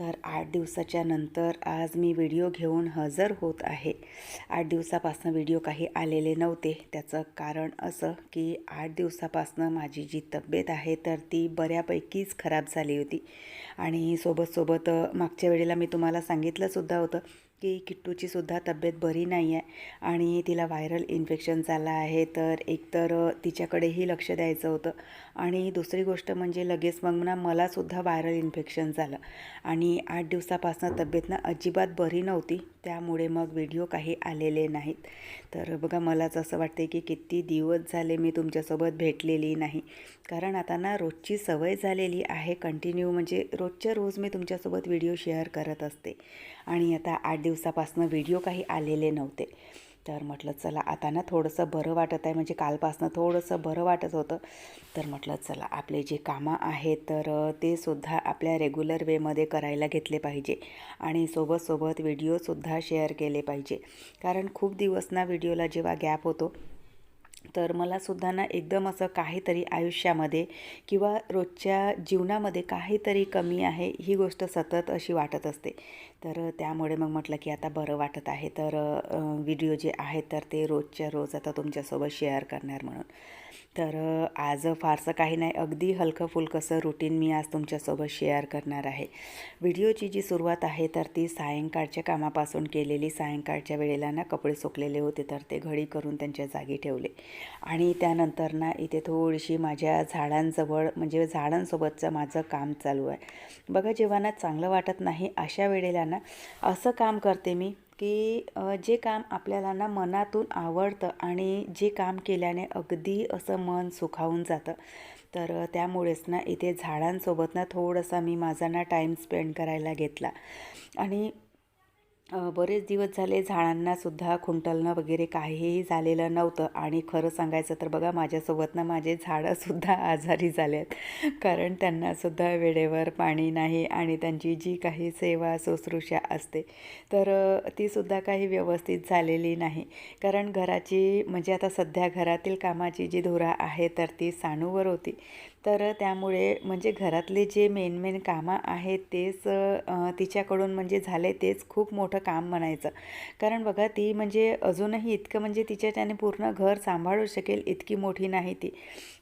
तर आठ दिवसाच्या नंतर आज मी व्हिडिओ घेऊन हजर होत आहे. आठ दिवसापासनं व्हिडिओ काही आलेले नव्हते. त्याचं कारण असं की आठ दिवसापासनं माझी जी तब्येत आहे तर ती बऱ्यापैकीच खराब झाली होती. आणि सोबत सोबत मागच्या वेळेला मी तुम्हाला सांगितलंसुद्धा होतं की किट्टूची सुद्धा तब्येत बरी नाही आहे आणि तिला व्हायरल इन्फेक्शन झालं आहे तर एकतर तिच्याकडेही लक्ष द्यायचं होतं. आणि दुसरी गोष्ट म्हणजे लगेच मग ना मलासुद्धा व्हायरल इन्फेक्शन झालं. आणि आठ दिवसापासून तब्येत ना अजिबात बरी नव्हती त्यामुळे मग व्हिडिओ काही आलेले नाहीत. तर बघा मलाच असं वाटते की किती दिवस झाले मी तुमच्यासोबत भेटलेली नाही. कारण आता ना रोजची सवय झालेली आहे कंटिन्यू म्हणजे रोजच्या रोज मी तुमच्यासोबत व्हिडिओ शेअर करत असते. आणि आता आठ दिवसापासून व्हिडिओ काही आलेले नव्हते. तर म्हटलं चला आता ना थोडंसं बरं वाटत आहे. म्हणजे कालपासनं थोडंसं बरं वाटत होतं. तर म्हटलं चला आपले जे कामं आहेत तर ते सुद्धा आपल्या रेग्युलर वेमध्ये करायला घेतले पाहिजे. आणि सोबत सोबत व्हिडिओसुद्धा शेअर केले पाहिजे. कारण खूप दिवस ना व्हिडिओला जेव्हा गॅप होतो तर मलासुद्धा ना एकदम असं काहीतरी आयुष्यामध्ये किंवा रोजच्या जीवनामध्ये काहीतरी कमी आहे ही गोष्ट सतत अशी वाटत असते. तर त्यामुळे मग म्हटलं की आता बरं वाटत आहे. तर व्हिडिओ जे आहेत तर ते रोजच्या रोज आता तुमच्यासोबत शेअर करणार म्हणून. तर आज फारसं काही नाही. अगदी हलकं फुलकंसं रुटीन मी आज तुमच्यासोबत शेअर करणार आहे. व्हिडिओची जी सुरुवात आहे तर ती सायंकाळच्या कामापासून केलेली. सायंकाळच्या वेळेला ना कपडे सुकलेले होते तर ते घडी करून त्यांच्या जागी ठेवले. आणि त्यानंतर ना इथे थोडीशी माझ्या झाडांजवळ म्हणजे झाडांसोबतचं माझं काम चालू आहे. बघा जेव्हा ना चांगलं वाटत नाही अशा वेळेला ना असं काम करते मी की जे काम आपल्याला ना मनातून आवडतं आणि जे काम केल्याने अगदी असं मन सुखावून जातं. तर त्यामुळेच ना इथे झाडांसोबत ना थोडासा मी माझा ना टाईम स्पेंड करायला घेतला. आणि बरेच दिवस झाले झाडांनासुद्धा खुंटलणं वगैरे काहीही झालेलं नव्हतं. आणि खरं सांगायचं तर बघा माझ्यासोबत ना माझे झाडंसुद्धा आजारी झाले आहेत कारण त्यांनासुद्धा वेळेवर पाणी नाही आणि त्यांची जी काही सेवा शुश्रूषा असते तर तीसुद्धा काही व्यवस्थित झालेली नाही. कारण घराची म्हणजे आता सध्या घरातील कामाची जी धुरा आहे तर ती साणूवर होती. तर त्यामुळे म्हणजे घरातले जे मेन मेन कामं आहेत तेच तिच्याकडून म्हणजे झाले तेच खूप मोठं काम म्हणायचं. कारण बघा ती म्हणजे अजूनही इतकं म्हणजे तिच्याच्याने पूर्ण घर सांभाळू शकेल इतकी मोठी नाही ती.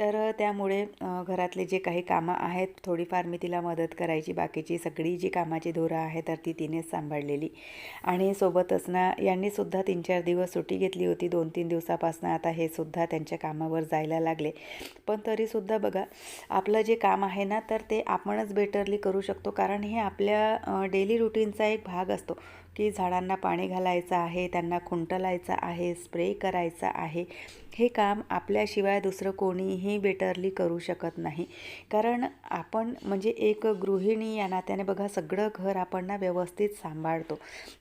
तर त्यामुळे घरातले जे काही कामं आहेत थोडीफार मी तिला मदत करायची. बाकीची सगळी जी कामाची धोरं आहे तर ती तिनेच सांभाळलेली. आणि सोबतच ना यांनीसुद्धा तीन चार दिवस सुट्टी घेतली होती दोन तीन दिवसापासून. आता हे सुद्धा त्यांच्या कामावर जायला लागले. पण तरीसुद्धा बघा आपलं जे काम आहे ना तर ते आपणच बेटरली करू शकतो. कारण हे आपल्या डेली रुटीनचा एक भाग असतो. की झाडांना पाणी घालायचं आहे त्यांना खुंटलायचं आहे स्प्रे करायचा आहे. हे काम आपल्याशिवाय दुसरं कोणीही बेटरली करू शकत नाही. कारण आपण म्हणजे एक गृहिणी या नात्याने बघा सगळं घर आपण ना व्यवस्थित सांभाळतो.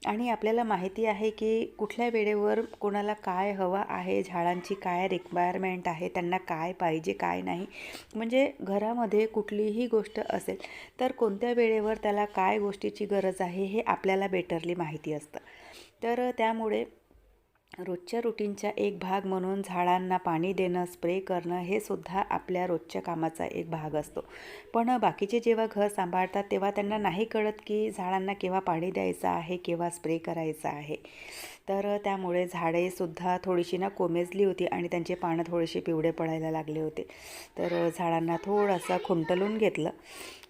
आणि आपल्याला माहिती आहे की कुठल्या वेळेवर कोणाला काय हवं आहे झाडांची काय रिक्वायरमेंट आहे त्यांना काय पाहिजे काय नाही. म्हणजे घरामध्ये कुठलीही गोष्ट असेल तर कोणत्या वेळेवर त्याला काय गोष्टीची गरज आहे हे आपल्याला बेटरली माहिती असतं. तर त्यामुळे रोजच्या रुटीनचा एक भाग म्हणून झाडांना पाणी देणं स्प्रे करणं हे सुद्धा आपल्या रोजच्या कामाचा एक भाग असतो. पण बाकीचे जेव्हा घर सांभाळतात तेव्हा त्यांना नाही कळत की झाडांना केव्हा पाणी द्यायचं आहे केव्हा स्प्रे करायचं आहे. तर त्यामुळे झाडेसुद्धा थोडीशी ना कोमेजली होती आणि त्यांचे पानं थोडेसे पिवळे पडायला लागले होते. तर झाडांना थोडंसं खुंटलून घेतलं.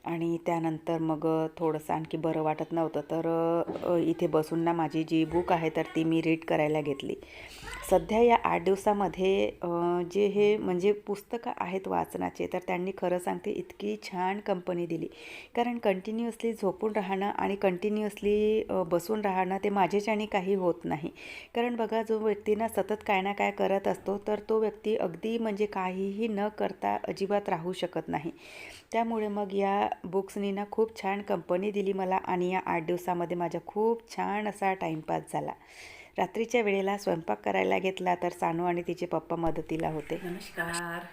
आणि त्यानंतर मग थोडंसं आणखी बरं वाटत नव्हतं. तर इथे बसून ना माझी जी बुक आहे तर ती मी रीड करायला घेतली. सध्या या आठ दिवसामध्ये जे हे म्हणजे पुस्तकं आहेत वाचनाचे तर त्यांनी खरं सांगते इतकी छान कंपनी दिली. कारण कंटिन्युअसली झोपून राहणं आणि कंटिन्युअसली बसून राहणं ते माझ्याच्याने काही होत नाही. कारण बघा जो व्यक्ती ना सतत काय ना काय करत असतो तर तो व्यक्ती अगदी म्हणजे काहीही न करता अजिबात राहू शकत नाही. त्यामुळे मग या बुक्सनी ना खूप छान कंपनी दिली मला आणि या आठ दिवसामध्ये माझा खूप छान असा टाईमपास झाला. रात्रीच्या वेळेला स्वयंपाक करायला घेतला तर सानू आणि तिचे पप्पा मदतीला होते. नमस्कार.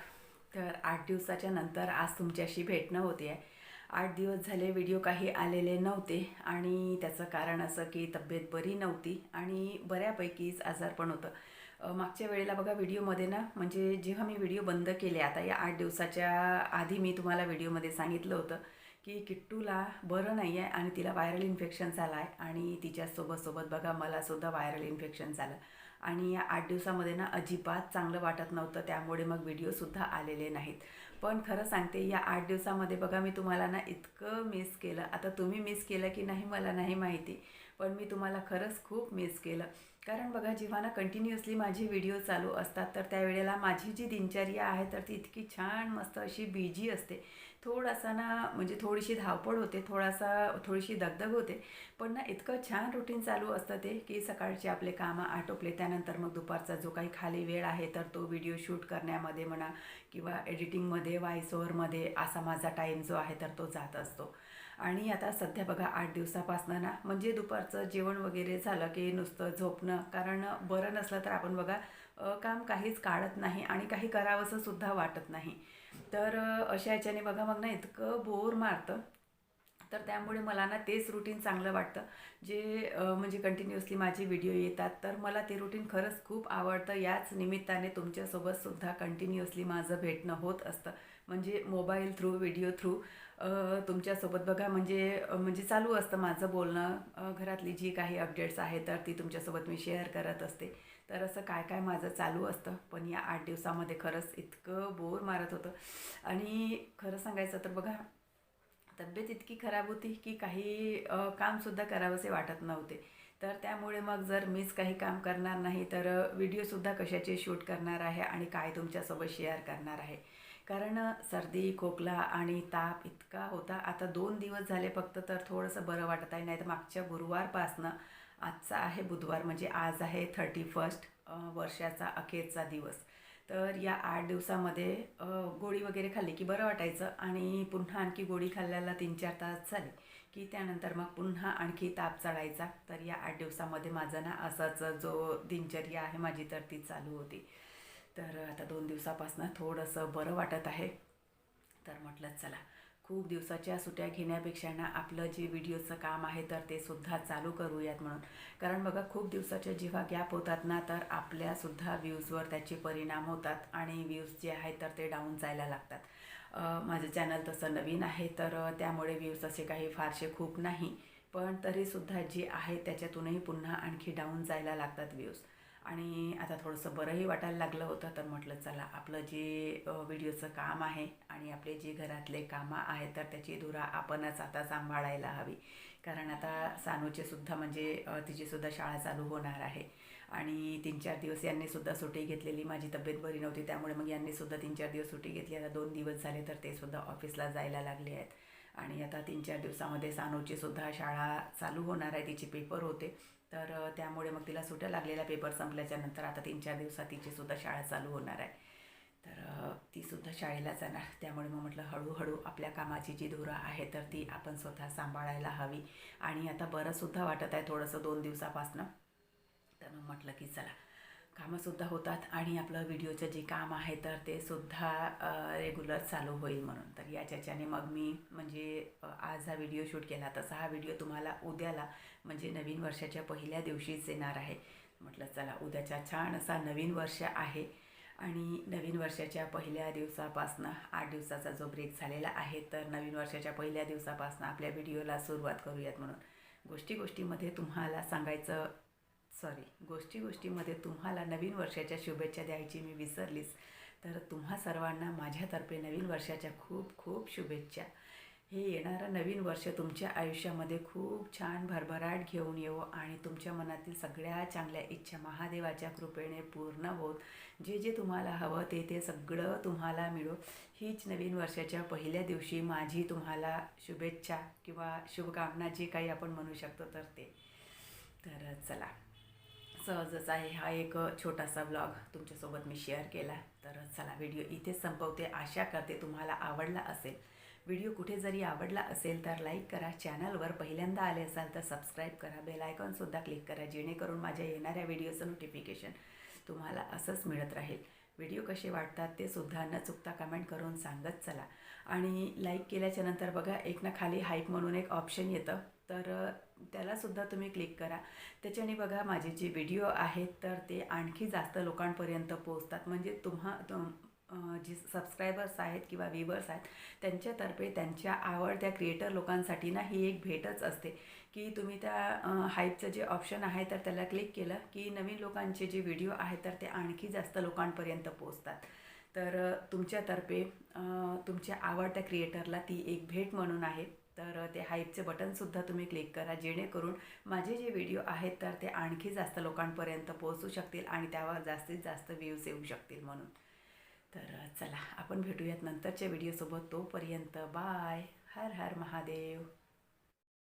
तर आठ दिवसाच्या नंतर आज तुमच्याशी भेटणं होते आहे आठ दिवस झाले व्हिडिओ काही आलेले नव्हते आणि त्याचं कारण असं की तब्येत बरी नव्हती आणि बऱ्यापैकीच आजार पण होतं. मागच्या वेळेला बघा व्हिडिओमध्ये ना म्हणजे जेव्हा मी व्हिडिओ बंद केले आता या आठ दिवसाच्या आधी मी तुम्हाला व्हिडिओमध्ये सांगितलं होतं की किट्टूला बरं नाही आहे आणि तिला व्हायरल इन्फेक्शन झालं आहे आणि तिच्यासोबत सोबत बघा मलासुद्धा व्हायरल इन्फेक्शन झालं. आणि या आठ दिवसामध्ये ना अजिबात चांगलं वाटत नव्हतं त्यामुळे मग व्हिडिओसुद्धा आलेले नाहीत. पण खरं सांगते या आठ दिवसामध्ये बघा मी तुम्हाला ना इतकं मिस केलं. आता तुम्ही मिस केलं की नाही मला नाही माहिती. पण मी तुम्हाला खरंच खूप मिस केलं. कारण बघा जेव्हा ना कंटिन्युअसली माझे व्हिडिओ चालू असतात तर त्यावेळेला माझी जी दिनचर्या आहे तर ती इतकी छान मस्त अशी बिजी असते. थोडासा ना म्हणजे थोडीशी धावपळ होते थोडासा थोडीशी दगदग होते पण ना इतकं छान रुटीन चालू असतं ते की सकाळचे आपले कामं आटोपले त्यानंतर मग दुपारचा जो काही खाली वेळ आहे तर तो व्हिडिओ शूट करण्यामध्ये म्हणा किंवा एडिटिंगमध्ये व्हॉइस ओव्हरमध्ये असा माझा टाईम जो आहे तर तो जात असतो. आणि आता सध्या बघा आठ दिवसापासनं ना म्हणजे दुपारचं जेवण वगैरे झालं की नुसतं झोपणं. कारण बरं नसलं तर आपण बघा काम काहीच काढत नाही आणि काही करावंसं सुद्धा वाटत नाही. तर अशा याच्याने बघा मग ना इतकं बोर मारतं. तर त्यामुळे मला ना तेच रुटीन चांगलं वाटतं. जे म्हणजे कंटिन्युअसली माझे व्हिडिओ येतात तर मला ते रुटीन खरंच खूप आवडतं. याच निमित्ताने तुमच्यासोबतसुद्धा कंटिन्युअसली माझं भेटणं होत असतं. म्हणजे मोबाईल थ्रू व्हिडिओ थ्रू तुमच्यासोबत बघा म्हणजे म्हणजे चालू असतं माझं बोलणं. घरातली जी काही अपडेट्स आहेत तर ती तुमच्यासोबत मी शेअर करत असते. तर असं काय काय माझं चालू असतं? पण या आठ दिवसामध्ये खरंच इतकं बोर मारत होतं. आणि खरं सांगायचं तर बघा तब्येत इतकी खराब होती की काही कामसुद्धा करावंसे वाटत नव्हते. तर त्यामुळे मग जर मीच काही काम करणार नाही तर व्हिडिओसुद्धा कशाचे शूट करणार आहे आणि काय तुमच्यासोबत शेअर करणार आहे? कारण सर्दी खोकला आणि ताप इतका होता. आता दोन दिवस झाले फक्त तर थोडंसं बरं वाटत आहे. नाही तर मागच्या गुरुवारपासनं आजचा आहे बुधवार म्हणजे आज आहे थर्टी फर्स्ट वर्षाचा अखेरचा दिवस. तर या आठ दिवसामध्ये गोळी वगैरे खाल्ली की बरं वाटायचं आणि पुन्हा आणखी गोळी खाल्ल्याला तीन चार तास झाले की त्यानंतर मग पुन्हा आणखी ताप चढायचा. तर या आठ दिवसामध्ये माझं ना असाच जो दिनचर्या आहे माझी तर ती चालू होती. तर आता दोन दिवसापासून थोडंसं बरं वाटत आहे. तर म्हटलं चला खूप दिवसाच्या सुट्या घेण्यापेक्षा ना आपलं जे व्हिडिओचं काम आहे तर ते सुद्धा चालू करूयात म्हणून. कारण बघा खूप दिवसाच्या जेव्हा गॅप होतात ना तर आपल्यासुद्धा व्ह्यूजवर त्याचे परिणाम होतात आणि व्ह्यूज जे आहेत तर ते डाऊन जायला लागतात. माझं चॅनल तसं नवीन आहे तर त्यामुळे व्ह्यूज असे काही फारसे खूप नाही. पण तरीसुद्धा जे आहे त्याच्यातूनही पुन्हा आणखी डाऊन जायला लागतात व्ह्यूज आणि आता थोडंसं बरंही वाटायला लागलं होतं तर म्हटलं चला आपलं जे व्हिडिओचं काम आहे आणि आपले जे घरातले कामं आहेत तर त्याची धुरा आपणच आता सांभाळायला हवी. कारण आता सानूचे सुद्धा म्हणजे तिचीसुद्धा शाळा चालू होणार आहे. आणि तीन चार दिवस यांनीसुद्धा सुट्टी घेतलेली माझी तब्येत बरी नव्हती त्यामुळे मग यांनी सुद्धा तीन चार दिवस सुट्टी घेतली. आता दोन दिवस झाले तर ते सुद्धा ऑफिसला जायला लागले आहेत. आणि आता तीन चार दिवसामध्ये सानूची सुद्धा शाळा चालू होणार आहे तिचे पेपर होते. तर त्यामुळे मग तिला सुट्या लागलेल्या पेपर संपल्याच्या नंतर आता तीन चार दिवसात तिचीसुद्धा शाळा चालू होणार आहे. तर तीसुद्धा शाळेला जाणार. त्यामुळे मग म्हटलं हळूहळू आपल्या कामाची जी धुरा आहे तर ती आपण स्वतः सांभाळायला हवी. आणि आता बरंसुद्धा वाटत आहे थोडंसं दोन दिवसापासनं. तर मग म्हटलं की चला कामंसुद्धा होतात आणि आपलं व्हिडिओचं जे काम आहे तर ते सुद्धा रेग्युलर चालू होईल म्हणून. तर याच्याच्याने मग मी म्हणजे आज हा व्हिडिओ शूट केला. तसा हा व्हिडिओ तुम्हाला उद्याला म्हणजे नवीन वर्षाच्या पहिल्या दिवशीच येणार आहे. म्हटलं चला उद्याचा छान असा नवीन वर्ष आहे. आणि नवीन वर्षाच्या पहिल्या दिवसापासनं आठ दिवसाचा जो ब्रेक झालेला आहे तर नवीन वर्षाच्या पहिल्या दिवसापासनं आपल्या व्हिडिओला सुरुवात करूयात म्हणून. गोष्टी गोष्टीमध्ये तुम्हाला सांगायचं सॉरी गोष्टी गोष्टीमध्ये तुम्हाला नवीन वर्षाच्या शुभेच्छा द्यायची मी विसरलीच. तर तुम्हा सर्वांना माझ्यातर्फे नवीन वर्षाच्या खूप खूप शुभेच्छा. हे येणारं नवीन वर्ष तुमच्या आयुष्यामध्ये खूप छान भरभराट घेऊन येवो आणि तुमच्या मनातील सगळ्या चांगल्या इच्छा महादेवाच्या कृपेने पूर्ण होत जे जे तुम्हाला हवं ते ते सगळं तुम्हाला मिळो. हीच नवीन वर्षाच्या पहिल्या दिवशी माझी तुम्हाला शुभेच्छा किंवा शुभकामना जे काही आपण म्हणू शकतो तर ते. तर चला. सहजच आहे हा एक छोटासा ब्लॉग तुमच्यासोबत मी शेअर केला तर चला व्हिडिओ इथेच संपवते. आशा करते तुम्हाला आवडला असेल. व्हिडिओ कुठे जरी आवडला असेल तर लाईक करा. चॅनलवर पहिल्यांदा आले असाल तर सबस्क्राईब करा. बेल आयकॉनसुद्धा क्लिक करा. जेणेकरून माझ्या येणाऱ्या व्हिडिओचं नोटिफिकेशन तुम्हाला असंच मिळत राहील. व्हिडिओ कसे वाटतात ते सुद्धा न चुकता कमेंट करून सांगत चला. आणि लाईक केल्याच्यानंतर बघा एक ना खाली हाईप म्हणून एक ऑप्शन येतं. तर त्यालासुद्धा तुम्ही क्लिक करा. त्याच्याने बघा माझे जे व्हिडिओ आहेत तर ते आणखी जास्त लोकांपर्यंत पोहोचतात. म्हणजे तुम्हा तुम जे सबस्क्रायबर्स आहेत किंवा व्ह्युअर्स आहेत त्यांच्यातर्फे त्यांच्या आवडत्या क्रिएटर लोकांसाठी ना ही एक भेटच असते. की तुम्ही त्या हाईपचं जे ऑप्शन आहे तर त्याला क्लिक केलं की नवीन लोकांचे जे व्हिडिओ आहेत तर ते आणखी जास्त लोकांपर्यंत पोचतात तर तुमच्यातर्फे तुमच्या आवडत्या क्रिएटरला ती एक भेट म्हणून आहे. तर ते हाईपचे बटनसुद्धा तुम्ही क्लिक करा जेणेकरून माझे जे व्हिडिओ आहेत तर ते आणखी जास्त लोकांपर्यंत पोहोचू शकतील आणि त्यावर जास्तीत जास्त व्ह्यूज येऊ शकतील म्हणून. तर चला आपण भेटूयात नंतरच्या व्हिडिओसोबत. तोपर्यंत बाय. हर हर महादेव.